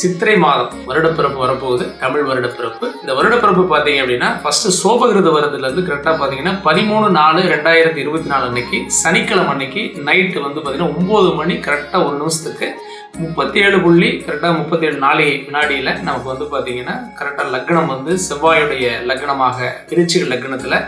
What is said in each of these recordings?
சித்திரை மாதம் வருடப்பிறப்பு வரப்போகுது தமிழ் வருடப்பிறப்பு. இந்த வருடப்பிறப்பு பார்த்தீங்க அப்படின்னா ஃபர்ஸ்ட் சோபகிருத வருதுலேருந்து கரெக்டாக பார்த்தீங்கன்னா பதிமூணு நாலு ரெண்டாயிரத்தி இருபத்தி நாலு அன்னைக்கு சனிக்கிழமை அன்னைக்கு நைட்டு வந்து பார்த்தீங்கன்னா ஒம்பது மணி கரெக்டாக ஒரு நிமிஷத்துக்கு முப்பத்தி ஏழு புள்ளி கரெக்டாக முப்பத்தி ஏழு நாளை வினாடியில் நமக்கு வந்து பார்த்தீங்கன்னா கரெக்டாக லக்னம் வந்து செவ்வாயுடைய லக்னமாக திருச்சிகள் லக்னத்தில்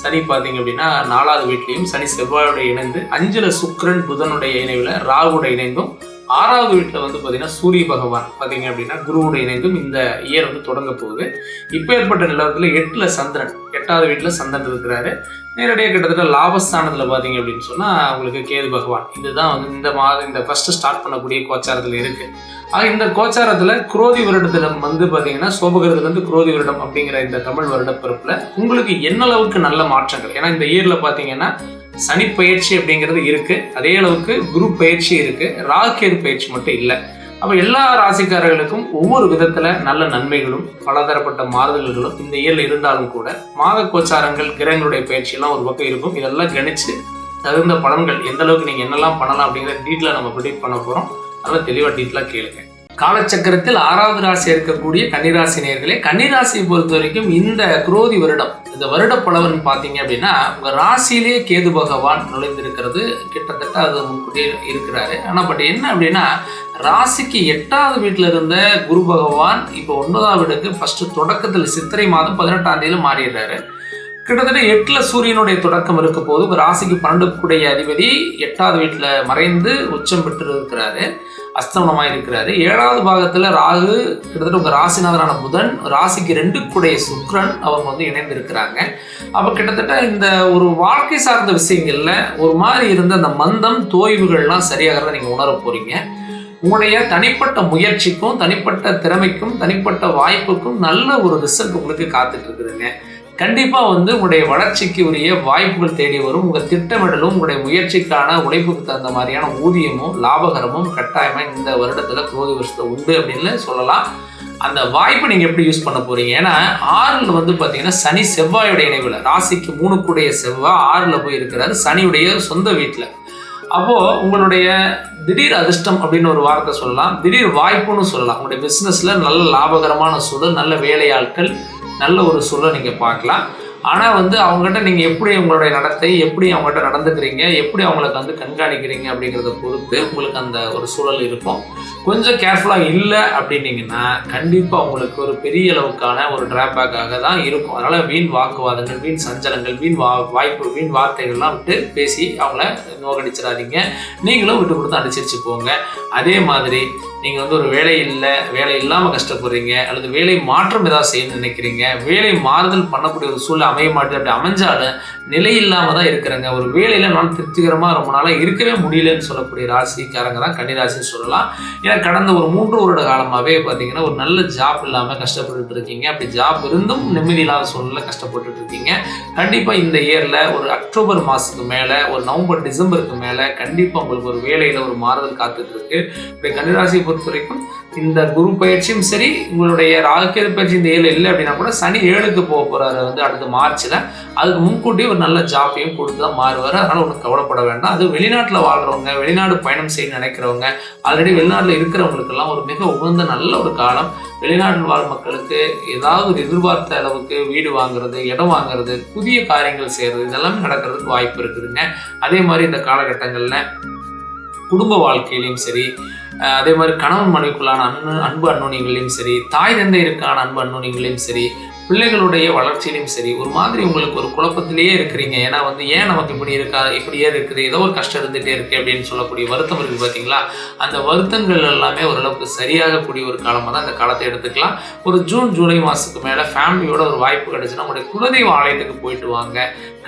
சனி பார்த்தீங்க அப்படின்னா நாலாவது வீட்லேயும் சனி செவ்வாயோட இணைந்து அஞ்சில் சுக்கிரன் புதனுடைய இணைவில் ராகுட இணைந்தும் ஆறாவது வீட்டில் வந்து பார்த்தீங்கன்னா சூரிய பகவான் பார்த்தீங்க அப்படின்னா குருவோட இணைந்தும் இந்த இயர் வந்து தொடங்க போகுது. இப்போ ஏற்பட்ட நிலவரத்தில் எட்டில் சந்திரன் எட்டாவது வீட்டில் சந்திரன் இருக்கிறாரு. நேரடியாக கிட்டத்தட்ட லாபஸ்தானத்தில் பார்த்தீங்க அப்படின்னு சொன்னால் உங்களுக்கு கேது பகவான். இதுதான் வந்து இந்த மாதம் இந்த ஃபஸ்ட்டு ஸ்டார்ட் பண்ணக்கூடிய கோச்சாரத்தில் இருக்குது ஆக இந்த கோச்சாரத்தில் குரோதி வருடத்தில் வந்து பார்த்தீங்கன்னா சோபகிரதுலேருந்து குரோதி வருடம் அப்படிங்கிற இந்த தமிழ் வருட பிறப்பில் உங்களுக்கு என்ன அளவுக்கு நல்ல மாற்றங்கள்? ஏன்னா இந்த இயரில் பார்த்தீங்கன்னா சனி பயிற்சி அப்படிங்கிறது இருக்குது அதே அளவுக்கு குரு பயிற்சி இருக்குது ராகேது பயிற்சி மட்டும் இல்லை. அப்போ எல்லா ராசிக்காரர்களுக்கும் ஒவ்வொரு விதத்தில் நல்ல நன்மைகளும் பலதரப்பட்ட மாறுதல்களும் இந்த இயல் இருந்தாலும் கூட மாத கோச்சாரங்கள் கிரகங்களுடைய பயிற்சியெல்லாம் ஒரு பக்கம் இருக்கும். இதெல்லாம் கணிச்சு தகுந்த பலன்கள் எந்த அளவுக்கு நீங்கள் என்னெல்லாம் பண்ணலாம் அப்படிங்கிற டீட்டெயிலாக நம்ம ப்ரிடிக்ட் பண்ண போகிறோம் நல்லா தெளிவாக டீட்டெயிலாக கேளுங்க. காலச்சக்கரத்தில் ஆறாவது ராசி இருக்கக்கூடிய கன்னிராசி நேர்களே கன்னிராசியை பொறுத்த வரைக்கும் இந்த குரோதி வருடம் இந்த வருட பலவன் பார்த்தீங்க அப்படின்னா உங்கள் ராசியிலே கேது பகவான் நுழைந்திருக்கிறது. கிட்டத்தட்ட அது முன்கூட்டியே இருக்கிறாரு. ஆனால் பட் என்ன அப்படின்னா ராசிக்கு எட்டாவது வீட்டில் இருந்த குரு பகவான் இப்போ ஒன்பதாம் வீடுக்கு ஃபஸ்ட்டு தொடக்கத்தில் சித்திரை மாதம் பதினெட்டாம் தேதியில் மாறிடுறாரு. கிட்டத்தட்ட எட்டில் சூரியனுடைய தொடக்கம் இருக்க போது ராசிக்கு பன்னெண்டுக்குடைய அதிபதி எட்டாவது வீட்டில் மறைந்து உச்சம் பெற்று இருக்கிறாரு அஸ்தமனமாக இருக்கிறாரு. ஏழாவது பாகத்தில் ராகு கிட்டத்தட்ட உங்கள் ராசிநாதரான புதன் ராசிக்கு ரெண்டு கூடைய சுக்ரன் அவங்க வந்து இணைந்து இருக்கிறாங்க அப்போ கிட்டத்தட்ட இந்த ஒரு வாழ்க்கை சார்ந்த விஷயங்களில் ஒரு மாதிரி இருந்த அந்த மந்தம் தோய்வுகள்லாம் சரியாகிறத நீங்கள் உணர போகிறீங்க உங்களுடைய தனிப்பட்ட முயற்சிக்கும் தனிப்பட்ட திறமைக்கும் தனிப்பட்ட வாய்ப்புக்கும் நல்ல ஒரு ரிசல்ட் உங்களுக்கு காத்துட்டு இருக்குதுங்க. கண்டிப்பாக வந்து உங்களுடைய வளர்ச்சிக்கு உரிய வாய்ப்புகள் தேடி வரும். உங்கள் திட்டமிடலும் உங்களுடைய முயற்சிக்கான உழைப்புக்கு தகுந்த மாதிரியான ஊதியமும் லாபகரமும் கட்டாயமாக இந்த வருடத்தில் குரோதி வருஷத்தில் உண்டு அப்படின்னு சொல்லலாம். அந்த வாய்ப்பை நீங்கள் எப்படி யூஸ் பண்ண போகிறீங்க ஏன்னா ஆறில் வந்து பார்த்தீங்கன்னா சனி செவ்வாயுடைய இணைவில். ராசிக்கு மூணுக்குடைய செவ்வாய் ஆறில் போய் இருக்கிறாரு. சனியுடைய சொந்த வீட்டில் அப்போது உங்களுடைய திடீர் அதிர்ஷ்டம் அப்படின்னு ஒரு வார்த்தை சொல்லலாம். திடீர் வாய்ப்புன்னு சொல்லலாம். உங்களுடைய பிஸ்னஸில் நல்ல லாபகரமான சூழல் நல்ல வேலையாட்கள் நல்ல ஒரு சூழலை நீங்கள் பார்க்கலாம். ஆனால் வந்து அவங்ககிட்ட நீங்கள் எப்படி உங்களுடைய நடத்தை எப்படி அவங்ககிட்ட நடந்துக்கிறீங்க எப்படி அவங்களுக்கு வந்து கண்காணிக்கிறீங்க அப்படிங்கிறத பொறுத்து உங்களுக்கு அந்த ஒரு சூழல் இருக்கும். கொஞ்சம் கேர்ஃபுல்லாக இல்லை அப்படின்னீங்கன்னா கண்டிப்பாக உங்களுக்கு ஒரு பெரிய அளவுக்கான ஒரு டிராபேக்காக தான் இருக்கும். அதனால் வீண் வாக்குவாதங்கள் வீண் சஞ்சலங்கள் வீண் வா வாய்ப்பு வீண் வார்த்தைகள்லாம் விட்டு பேசி அவங்கள நோக்கடிச்சிடாதீங்க. நீங்களும் விட்டு கொடுத்து அனுசரித்து போங்க. அதே மாதிரி நீங்கள் வந்து ஒரு வேலை இல்லை வேலை இல்லாமல் கஷ்டப்படுறீங்க அல்லது வேலை மாற்றம் ஏதாவது செய்யணும்னு நினைக்கிறீங்க வேலை மாறுதல் பண்ணக்கூடிய ஒரு சூழ்நிலை அமைய மாட்டேது அப்படி அமைஞ்சாலும் நிலை இல்லாமல் தான் இருக்கிறாங்க. ஒரு வேலையில் நான் திருப்திகரமாக ரொம்ப நாளாக இருக்கவே முடியலன்னு சொல்லக்கூடிய ராசிக்காரங்க தான் கன்னிராசின்னு சொல்லலாம். ஏன்னா கடந்த ஒரு மூன்று வருட காலமாகவே பார்த்தீங்கன்னா ஒரு நல்ல ஜாப் இல்லாமல் கஷ்டப்பட்டுட்டு இருக்கீங்க. அப்படி ஜாப் இருந்தும் நிம்மதி இல்லாத சூழ்நிலை கஷ்டப்பட்டுட்டு இருக்கீங்க. கண்டிப்பாக இந்த இயரில் ஒரு அக்டோபர் மாதத்துக்கு மேலே ஒரு நவம்பர் டிசம்பருக்கு மேலே கண்டிப்பாக உங்களுக்கு ஒரு வேலையில் ஒரு மாறுதல் காத்துட்டு இருக்கு. இப்படி கன்னிராசியை பொறுத்த வரைக்கும் இந்த குரு பயிற்சியும் சரி உங்களுடைய ராகுகேது பயிற்சி இந்த ஏழு இல்லை அப்படின்னா கூட சனி ஏழுக்கு போக போகிறாரு வந்து அடுத்த மார்ச்சில் அதுக்கு முன்கூட்டியே ஒரு நல்ல ஜாப்பையும் கொடுத்து தான் மாறுவார். அதனால் ஒன்றும் கவலைப்பட வேண்டாம். அது வெளிநாட்டில் வாழ்றவங்க வெளிநாடு பயணம் செய்ய நினைக்கிறவங்க ஆல்ரெடி வெளிநாட்டில் இருக்கிறவங்களுக்கெல்லாம் ஒரு மிக உகந்த நல்ல ஒரு காலம். வெளிநாட்டில் வாழ் மக்களுக்கு ஏதாவது ஒரு எதிர்பார்த்த அளவுக்கு வீடு வாங்குறது இடம் வாங்குறது புதிய காரியங்கள் செய்கிறது இதெல்லாமே நடக்கிறதுக்கு வாய்ப்பு இருக்குதுங்க. அதே மாதிரி இந்த காலகட்டங்களில் குடும்ப வாழ்க்கையிலையும் சரி அதே மாதிரி கணவன் மனைவிக்குள்ளான அன்பு அன்பு அன்னுணிகளையும் சரி தாய் தந்தையருக்கான அன்பு அன்னுணிகளையும் சரி பிள்ளைகளுடைய வளர்ச்சியிலையும் சரி ஒரு மாதிரி உங்களுக்கு ஒரு குழப்பத்திலேயே இருக்கிறீங்க. ஏன்னா வந்து ஏன் நமக்கு இப்படி இருக்கா இப்படியே இருக்குது ஏதோ ஒரு கஷ்டம் இருந்துகிட்டே இருக்குது அப்படின்னு சொல்லக்கூடிய வருத்தம் இருக்குது பார்த்தீங்களா? அந்த வருத்தங்கள் எல்லாமே ஓரளவுக்கு சரியாகக்கூடிய ஒரு காலமாக தான் அந்த காலத்தை எடுத்துக்கலாம். ஒரு ஜூன் ஜூலை மாதத்துக்கு மேலே ஃபேமிலியோட ஒரு வாய்ப்பு கிடச்சுன்னா உங்களுடைய குலதெய்வ ஆலயத்துக்கு போயிட்டு வாங்க.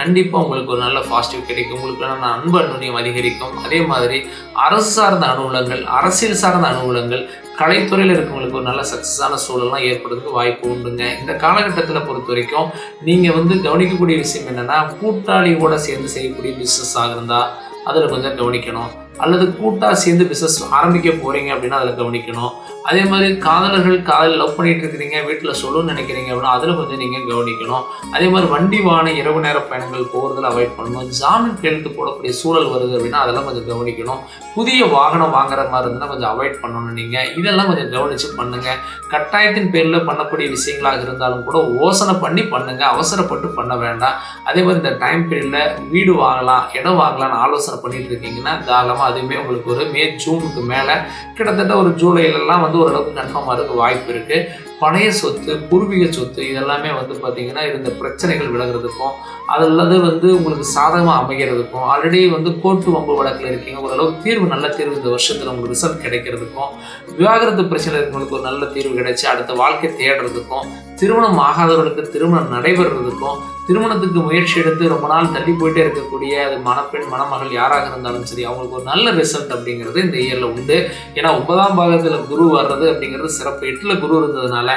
கண்டிப்பாக உங்களுக்கு ஒரு நல்ல பாசிட்டிவ் கிடைக்கும். உங்களுக்கு நல்ல அன்பு அனுநியம் அதிகரிக்கும். அதே மாதிரி அரசு சார்ந்த அனுகூலங்கள் அரசியல் சார்ந்த அனுகூலங்கள் கலைத்துறையில் இருக்கவங்களுக்கு ஒரு நல்ல சக்ஸஸான சூழல்லாம் ஏற்படுறதுக்கு வாய்ப்பு உண்டுங்க. இந்த காலகட்டத்தில் பொறுத்த வரைக்கும் நீங்கள் வந்து கவனிக்கக்கூடிய விஷயம் என்னென்னா கூட்டாளியோட சேர்ந்து செய்யக்கூடிய பிஸ்னஸ் இருந்தால் அதில் கொஞ்சம் கவனிக்கணும். அல்லது கூட்டாக சேர்ந்து பிஸ்னஸ் ஆரம்பிக்க போகிறீங்க அப்படின்னா அதில் கவனிக்கணும். அதே மாதிரி காதலர்கள் காதல் லவ் பண்ணிட்டு இருக்கிறீங்க வீட்டில் சொல்லணும்னு நினைக்கிறீங்க அப்படின்னா அதில் கொஞ்சம் நீங்கள் கவனிக்கணும். அதே மாதிரி வண்டி வாகன இரவு நேர பயணங்கள் போகிறதுல அவாய்ட் பண்ணணும். ஜாமீன் கையெழுத்து போடக்கூடிய சூழல் வருது அப்படின்னா அதெல்லாம் கொஞ்சம் கவனிக்கணும். புதிய வாகனம் வாங்குற மாதிரி இருந்ததுன்னா கொஞ்சம் அவாய்ட் பண்ணணும் நீங்கள் இதெல்லாம் கொஞ்சம் கவனித்து பண்ணுங்கள் கட்டாயத்தின் பேரில் பண்ணக்கூடிய விஷயங்களாக இருந்தாலும் கூட யோசனை பண்ணி பண்ணுங்கள் அவசரப்பட்டு பண்ண வேண்டாம். அதே மாதிரி இந்த டைம் பீரியடில் வீடு வாங்கலாம் இடம் வாங்கலாம்னு ஆலோசனை பண்ணிட்டு இருக்கீங்கன்னா தாராளமாக அதுவுமே உங்களுக்கு ஒரு மே ஜூனுக்கு மேலே கிட்டத்தட்ட ஒரு ஜூலைலலாம் வந்து ஓரளவுக்கு கன்ஃபார்மாக இருக்க வாய்ப்பு இருக்குது பழைய சொத்து பூர்வீக சொத்து இதெல்லாமே வந்து பார்த்திங்கன்னா இருந்த பிரச்சனைகள் விலகிறதுக்கும் அல்லது வந்து உங்களுக்கு சாதகமாக அமைகிறதுக்கும் ஆல்ரெடி வந்து கோர்ட்டு வம்பு வழக்கில் இருக்கீங்க ஓரளவுக்கு தீர்வு நல்ல தீர்வு இந்த வருஷத்தில் உங்களுக்கு ரிசல்ட் கிடைக்கிறதுக்கும் விவாகரத்து பிரச்சனை இருக்கவங்களுக்கு ஒரு நல்ல தீர்வு கிடைச்சி அடுத்த வாழ்க்கை தேடுறதுக்கும் திருமணம் ஆகாதவர்களுக்கு திருமணம் நடைபெறுறதுக்கும் திருமணத்துக்கு முயற்சி எடுத்து ரொம்ப நாள் தள்ளி போயிட்டே இருக்கக்கூடிய அது மணப்பெண் மணமகள் யாராக இருந்தாலும் சரி அவங்களுக்கு ஒரு நல்ல ரிசல்ட் அப்படிங்கிறது இந்த இயரில் உண்டு. ஏன்னா ஒன்பதாம் பாகத்தில் குரு வர்றது அப்படிங்கிறது சிறப்பு. எட்டில் குரு இருந்ததுனால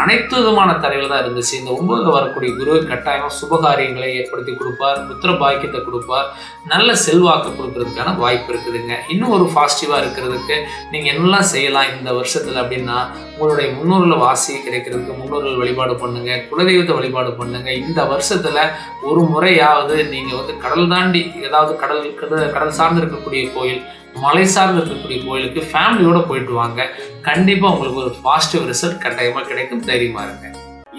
அனைத்து விதமான தரையில் தான் இருந்துச்சு. இந்த ஒன்பதுல வரக்கூடிய குரு கட்டாயமாக சுபகாரியங்களை ஏற்படுத்தி கொடுப்பார் புத்திர பாக்கியத்தை கொடுப்பார் நல்ல செல்வாக்கு கொடுக்கறதுக்கான வாய்ப்பு இருக்குதுங்க. இன்னும் ஒரு பாசிட்டிவாக இருக்கிறதுக்கு நீங்கள் என்னெல்லாம் செய்யலாம் இந்த வருஷத்தில் அப்படின்னா உங்களுடைய முன்னோர்கள் வாசி கிடைக்கிறதுக்கு முன்னோர்கள் வழிபாடு பண்ணுங்க குலதெய்வத்தை வழிபாடு பண்ணுங்க. இந்த வருஷத்துல ஒரு முறையாவது நீங்க வந்து கடல் தாண்டி ஏதாவது கடல் கடல் கடல் சார்ந்து இருக்கக்கூடிய கோயில் மலை சார்ந்து இருக்கக்கூடிய கோயிலுக்கு ஃபேமிலியோட போயிட்டு வாங்க. கண்டிப்பா உங்களுக்கு ஒரு பாசிட்டிவ் ரிசல்ட் கட்டாயமா கிடைக்கும். தைரியமா இருங்க.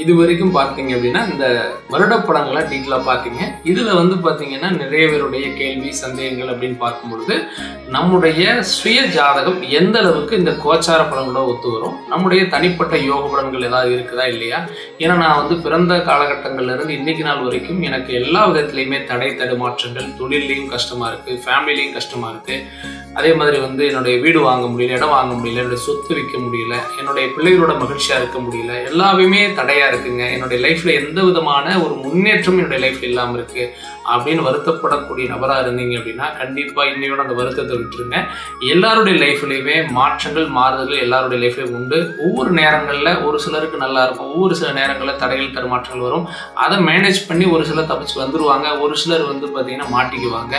இது வரைக்கும் பார்த்தீங்க அப்படின்னா இந்த வருட படங்களை டீட்டெயிலாக பார்த்தீங்க. இதில் வந்து பார்த்தீங்கன்னா நிறைய பேருடைய கேள்வி சந்தேகங்கள் அப்படின்னு பார்க்கும்பொழுது நம்முடைய சுய ஜாதகம் எந்த அளவுக்கு இந்த கோச்சார பலன்களோட ஒத்து வரும்? நம்முடைய தனிப்பட்ட யோக படங்கள் ஏதாவது இருக்குதா இல்லையா? ஏன்னா நான் வந்து பிறந்த காலகட்டங்கள்லேருந்து இன்னைக்கு நாள் வரைக்கும் எனக்கு எல்லா விதத்துலையுமே தடை தடுமாற்றங்கள் தொழிலையும் கஷ்டமாக இருக்குது ஃபேமிலிலையும் கஷ்டமாக இருக்குது அதே மாதிரி வந்து என்னுடைய வீடு வாங்க முடியல இடம் வாங்க முடியல என்னுடைய சொத்து விற்க முடியல என்னுடைய பிள்ளைகளோட மகிழ்ச்சியாக இருக்க முடியல எல்லாமே தடையாக இருக்குங்க. என்னுடைய லைஃப்ல எந்த விதமான ஒரு முன்னேற்றம் என்னுடைய லைஃப்ல இல்லாம இருக்கு. அப்படின்னு வருத்தப்படக்கூடிய நபராக இருந்தீங்க அப்படின்னா கண்டிப்பாக இன்னையோட அந்த வருத்தத்தை விட்டுருங்க. எல்லாருடைய லைஃப்லையுமே மாற்றங்கள் மாறுதல்கள் எல்லாருடைய லைஃப்லயும் உண்டு. ஒவ்வொரு நேரங்களில் ஒரு சிலருக்கு நல்லா இருக்கும். ஒவ்வொரு சில நேரங்களில் தடைகள் தருமாற்றங்கள் வரும். அதை மேனேஜ் பண்ணி ஒரு சிலர் தப்பிச்சு வந்துடுவாங்க ஒரு சிலர் வந்து பார்த்தீங்கன்னா மாட்டிக்குவாங்க.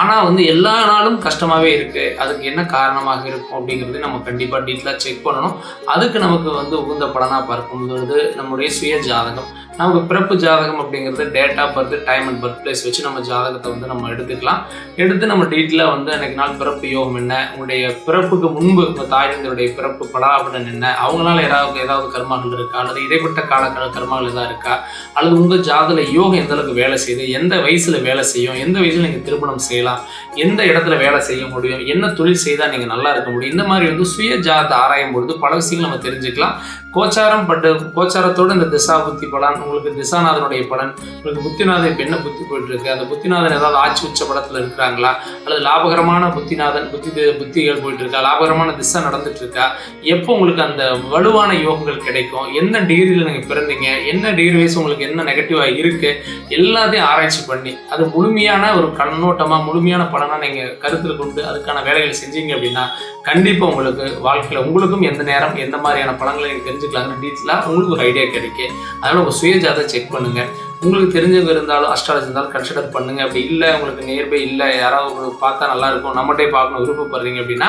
ஆனால் வந்து எல்லா நாளும் கஷ்டமாகவே இருக்குது அதுக்கு என்ன காரணமாக இருக்கும் அப்படிங்கிறது நம்ம கண்டிப்பாக டீட்டெயிலாக செக் பண்ணணும். அதுக்கு நமக்கு வந்து உகந்த படனாக பார்க்கும்போது நம்முடைய சுய ஜாதகம் நமக்கு பிறப்பு ஜாதகம் அப்படிங்கிறது date of birth time and birth place வச்சு நம்ம ஜாதகத்தை வந்து நம்ம எடுத்துக்கலாம். எடுத்து நம்ம டீட்டெயிலாக வந்து அன்னைக்கு நாள் பிறப்பு யோகம் என்ன உங்களுடைய பிறப்புக்கு முன்பு உங்கள் தாய்ந்தருடைய பிறப்பு படாபடன் என்ன அவங்களால ஏதாவது ஏதாவது கர்மாக்கள் இருக்கா? அல்லது இடைப்பட்ட கால கர்மாக்கள் எதாவது இருக்கா? அல்லது உங்கள் ஜாதல யோகம் எந்த அளவுக்கு வேலை செய்யுது? எந்த வயசில் வேலை செய்யும்? எந்த வயசில் நீங்கள் திருமணம் செய்யலாம்? எந்த இடத்துல வேலை செய்ய முடியும்? என்ன தொழில் செய்தால் நீங்கள் நல்லா இருக்க முடியும்? இந்த மாதிரி வந்து சுய ஜாதத்தை ஆராயும் பொழுது பல விஷயங்கள் நம்ம தெரிஞ்சுக்கலாம். கோச்சாரம் பட்டு கோச்சாரத்தோட இந்த திசா புத்தி பலன் உங்களுக்கு திசாநாதனுடைய பலன் உங்களுக்கு புத்திநாதன் இப்போ என்ன புத்தி போயிட்டு இருக்கு அந்த புத்திநாதன் ஏதாவது ஆட்சி உச்ச படத்தில் இருக்கிறாங்களா? அல்லது லாபகரமான புத்திநாதன் புத்தி புத்திகள் போயிட்டு இருக்கா லாபகரமான திசை நடந்துட்டு இருக்கா எப்போ உங்களுக்கு அந்த வலுவான யோகங்கள் கிடைக்கும்? என்ன டிகிரியில் நீங்கள் பிறந்தீங்க? என்ன டிகிரி வயசு உங்களுக்கு என்ன நெகட்டிவாக இருக்கு? எல்லாத்தையும் ஆராய்ச்சி பண்ணி அது முழுமையான ஒரு கண்ணோட்டமாக முழுமையான பலனாக நீங்கள் கருத்தில் கொண்டு அதுக்கான வேலைகள் செஞ்சீங்க அப்படின்னா கண்டிப்பாக உங்களுக்கு வாழ்க்கையில் உங்களுக்கும் எந்த நேரம் எந்த மாதிரியான பலன்களை நீங்கள் தெரிஞ்சுக்கலாங்கன்னு டீட்டெயிலாக உங்களுக்கு ஒரு ஐடியா கிடைக்கும். அதனால் உங்கள் சுயஜாதை செக் பண்ணுங்கள் உங்களுக்கு தெரிஞ்சவங்க இருந்தாலும் அஸ்ட்ராலஜி இருந்தாலும் கன்சிடர் பண்ணுங்க. அப்படி இல்லை உங்களுக்கு நியர்பை இல்லை யாராவது உங்களுக்கு பார்த்தா நல்லா இருக்கும் நம்மகிட்டே பார்க்கணும் விருப்பப்படுறீங்க அப்படின்னா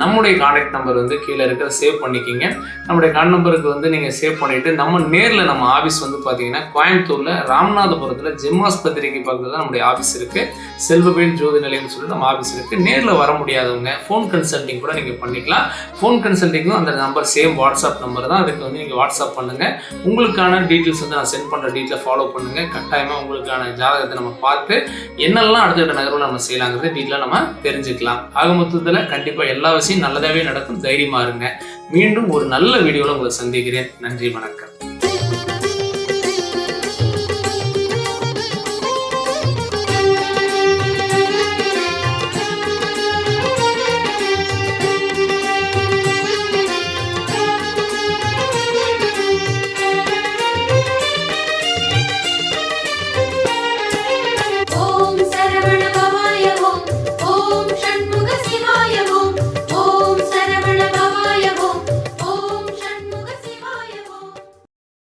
நம்முடைய கான்டாக்ட் நம்பர் வந்து கீழே இருக்கிற சேவ் பண்ணிக்கிங்க. நம்முடைய கான் நம்பருக்கு வந்து நீங்கள் சேவ் பண்ணிவிட்டு நம்ம நேரில் நம்ம ஆஃபீஸ் வந்து பார்த்தீங்கன்னா கோயம்புத்தூரில் ராமநாதபுரத்தில் ஜெம்மாஸ்பத்திரிக்கு பக்கத்தில் தான் நம்முடைய ஆஃபீஸ் இருக்குது செல்வவேல் ஜோதி நிலையம்னு சொல்லிட்டு நம்ம ஆஃபீஸ் இருக்குது நேரில் வர முடியாதவங்க ஃபோன் கன்சல்டிங் கூட நீங்கள் பண்ணிக்கலாம். ஃபோன் கன்சல்டிங்கும் அந்த நம்பர் சேம் வாட்ஸ்அப் நம்பர் தான். அதுக்கு வந்து நீங்கள் வாட்ஸ்அப் பண்ணுங்கள் உங்களுக்கான டீட்டெயில்ஸ் வந்து நான் சென்ட் பண்ணுற டீட்டெயில் ஃபாலோ பண்ணுங்கள் கட்டாயமாக உங்களுக்கான ஜாதகத்தை நம்ம பார்த்து என்னெல்லாம் அடுத்த நகர்வில் நம்ம செய்யலாங்கிறது டீட்டெயிலாக நம்ம தெரிஞ்சுக்கலாம். ஆக மொத்தத்தில் கண்டிப்பாக எல்லா விஷயம் நல்லதாகவே நடக்கும். தைரியமாக இருங்க. மீண்டும் ஒரு நல்ல வீடியோவில் உங்களை சந்திக்கிறேன். நன்றி வணக்கம்.